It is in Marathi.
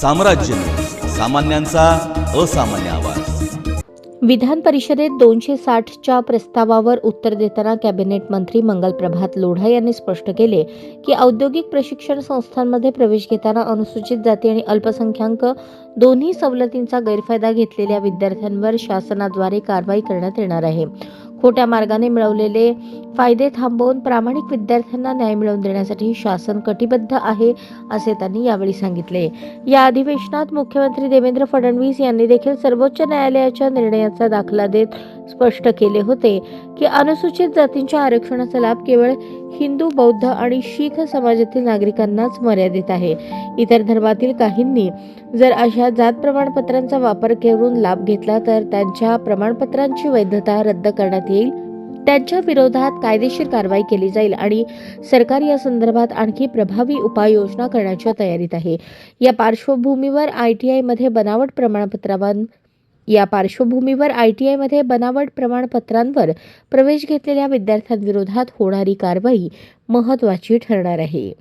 साम्राज्य. सामान्यांचा असामान्य आवाज. विधान परिषदेत दोनशे साठच्या प्रस्तावावर उत्तर देताना कॅबिनेट मंत्री मंगल प्रभात लोढा यांनी स्पष्ट केले की औद्योगिक प्रशिक्षण संस्थांमध्ये प्रवेश घेताना अनुसूचित जाती आणि अल्पसंख्याक दोन्ही सवलतींचा गैरफायदा घेतलेल्या विद्यार्थ्यांवर शासनाद्वारे कारवाई करण्यात येणार आहे. खोट्या मार्गाने मिळवलेले फायदे थांबवून प्रामाणिक विद्यार्थ्यांना न्याय मिळवून देण्यासाठी शासन कटिबद्ध आहे असे त्यांनी यावेळी सांगितले. या अधिवेशनात मुख्यमंत्री देवेंद्र फडणवीस यांनी देखील सर्वोच्च न्यायालयाच्या निर्णयाचा दाखला देत स्पष्ट केले होते की अनुसूचित जातींच्या आरक्षणाचा लाभ केवळ हिंदू बौद्ध आणि शीख समाजातील नागरिकांनाच मर्यादित आहे. इतर धर्मातील काहींनी जर अशा जात प्रमाणपत्रांचा वापर करून लाभ घेतला तर त्यांच्या प्रमाणपत्रांची वैधता रद्द करण्यात येईल. त्यांच्या विरोधात कायदेशीर कारवाई केली जाईल आणि सरकार या संदर्भात आणखी प्रभावी उपाययोजना करण्याच्या तयारीत आहे. या पार्श्वभूमीवर आय टी आयमध्ये बनावट प्रमाणपत्रावर या पार्श्वभूमीवर आय टी आयमध्ये बनावट प्रमाणपत्रांवर प्रवेश घेतलेल्या विद्यार्थ्यांविरोधात होणारी कारवाई महत्त्वाची ठरणार आहे.